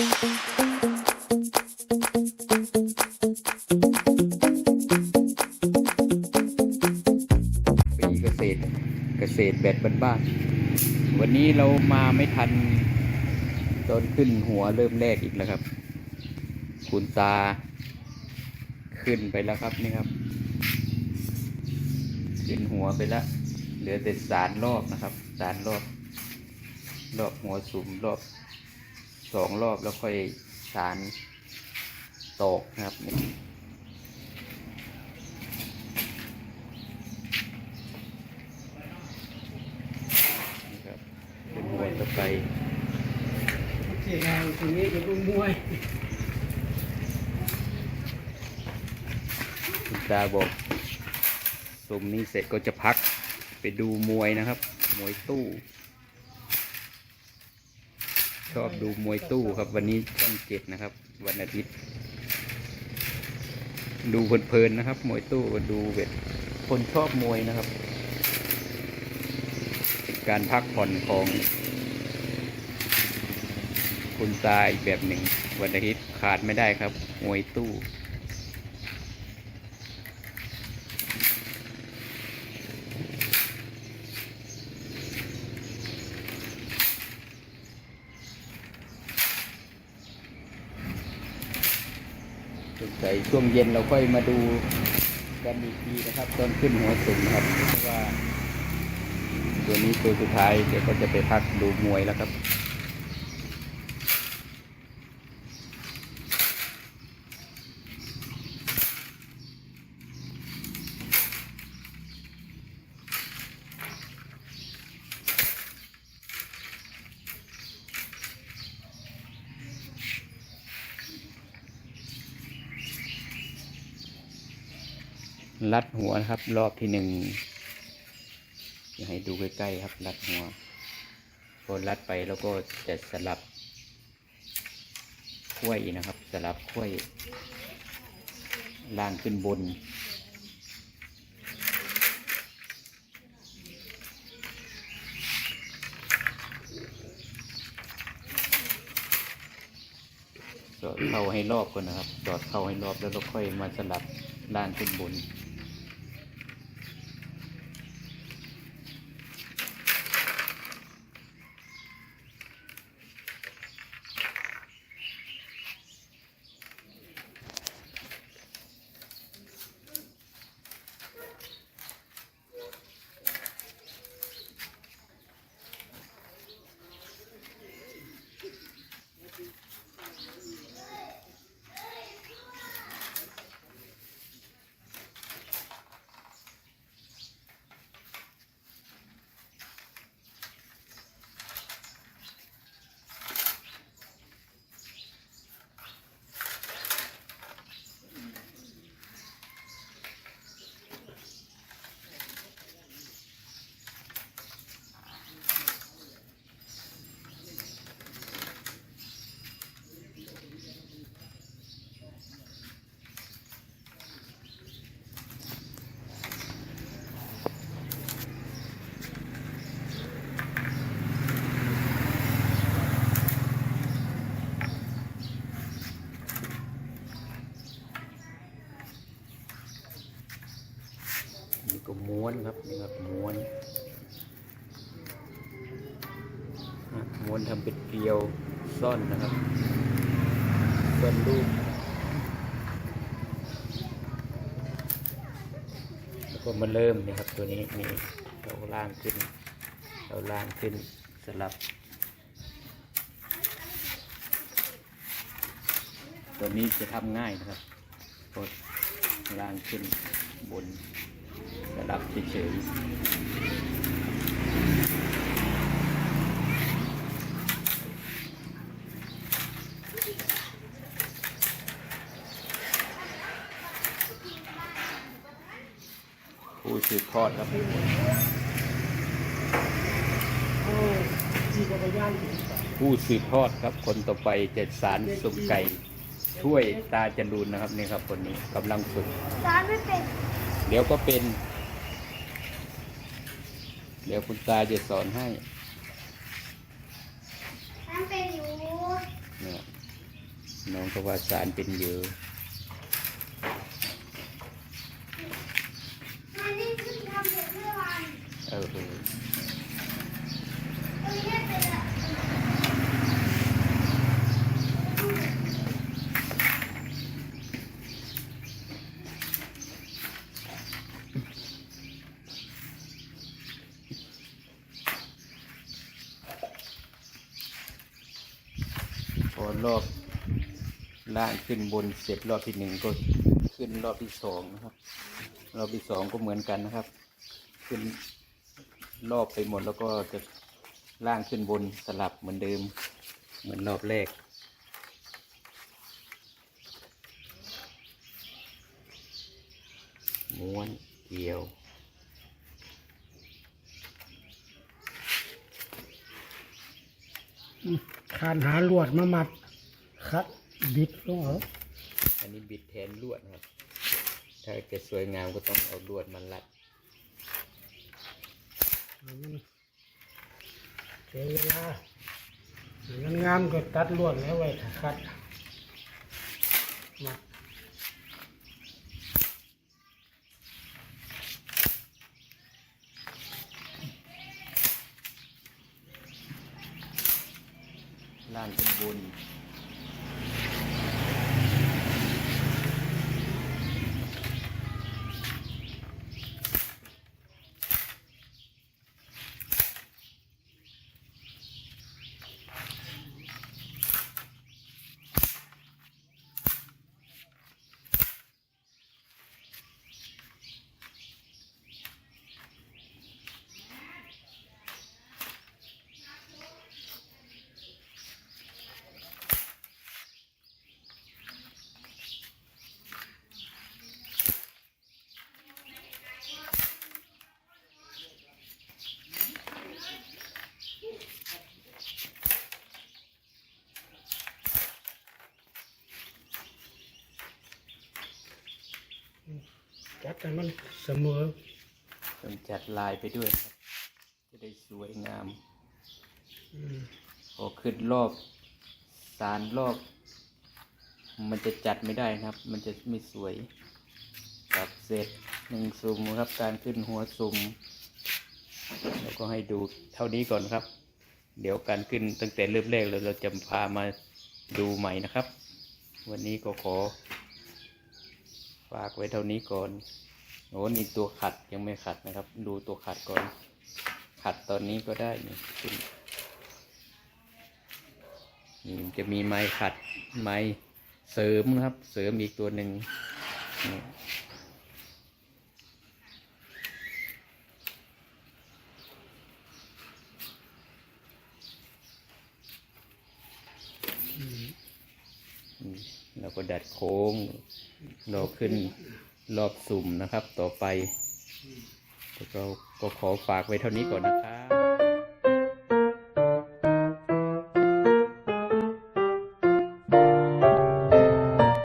ปีเกษตรเกษตรแบบบ้านๆวันนี้เรามาไม่ทันตอนขึ้นหัวเริ่มแรกอีกแล้วครับ คุณตาขึ้นไปแล้วครับนี่ครับ ขึ้นหัวไปแล้วเหลือแต่สารรอบนะครับสารรอบ รอบหัวสุมรอบ สองรอบแล้วค่อยสารตอกนะครับนี่นี่ครับเป็นหัวต่อไปเสียงานตรงนี้จะดูมวยคุณตาบอกสมนี้เสร็จก็จะพักไปดูมวยนะครับ มวยตู้ ชอบดูมวยตู้ครับ วันนี้ช่องเจ็ดนะครับ วันอาทิตย์ ดูเพลินๆนะครับ มวยตู้ดูแบบคนชอบมวยนะครับเป็นการพักผ่อนของ คุณตาอีกแบบหนึ่งวันอาทิตย์ขาดไม่ได้ครับ มวยตู้ สงสัยช่วงเย็นเราค่อยมาดูกันอีกทีนะครับตอนขึ้นหัวสุมครับเพราะว่า ตัวนี้ตัวสุดท้ายเดี๋ยวก็จะไปพักดูมวยแล้วครับ รัดหัวนะครับ รอบที่หนึ่งจะให้ดูใกล้ๆครับ รัดหัวพอรัดไปแล้วก็จะสลับขั้วยนะครับ สลับขั้วยล่างขึ้นบน สอดเข้าให้รอบก่อนนะครับ สอดเข้าให้รอบแล้วเราค่อยมาสลับล่างขึ้นบน วนครับนี่ครับม้วนม้วนทำเป็นเกลียวซ่อนนะครับซ่อนรูปแล้วก็มาเริ่มนี่ครับตัวนี้นี่เราล่างขึ้น เราล่างขึ้นสลับ ตัวนี้จะทำง่ายนะครับกดล่างขึ้นบน สลับเฉยๆผู้สืบทอดครับโอ้จีจักรยานผู้สืบทอดครับ คนต่อไปจะสารสุกไก่ ช่วยตาจรูนนะครับนี่ครับคนนี้กำลังฝึก สารไม่เป็น เดี๋ยวก็เป็น เดี๋ยวคุณตาจะสอนให้สารเป็นอยู่เนี่ยน้องก็ว่าสารเป็นเยอะอันนี้คือทำเสร็จเมื่อวานเออเออ ตรงนี้เป็นอะ พอ รอบล่างขึ้นบนเสร็จรอบที่หนึ่งก็ขึ้นรอบที่สองนะครับ รอบที่สองก็เหมือนกันนะครับ ขึ้นรอบไปหมดแล้วก็จะล่างขึ้นบนสลับเหมือนเดิม เหมือนรอบแรกม้วนเกี่ยวคานหาลวดมามัด คัดบิดลงเอาอันนี้บิดแทนลวดนะครับ ถ้าจะสวยงามก็ต้องเอาลวดมารัดให้มันเสียเวลามันงามก็ตัดลวดแล้วไว้ถ้าคัดมัดล่างขึ้นบน จัดให้มันเสมอต้องจัดลายไปด้วยครับ จะได้สวยงามอืมพอขึ้นรอบสารรอบ มันจะจัดไม่ได้นะครับ มันจะไม่สวยตัดเสร็จหนึ่งซุ่มครับการขึ้นหัวซุ่มแล้วก็ให้ดูเท่านี้ก่อนครับ เดี๋ยวการขึ้นตั้งแต่เริ่มแรกเลยเราจะพามาดูใหม่นะครับ วันนี้ก็ขอ ฝากไว้เท่านี้ก่อน โอ้นี่ตัวขัดยังไม่ขัดนะครับ ดูตัวขัดก่อน ขัดตอนนี้ก็ได้นี่ขึ้นนี่จะมีไม้ขัดไม้เสริมนะครับ เสริมอีกตัวหนึ่งนี่อืมอืมแล้วก็ดัดโค้งรอขึ้น รอบสุ่มนะครับ ต่อไปแล้วก็ก็ขอฝากไว้เท่านี้ก่อนนะครับ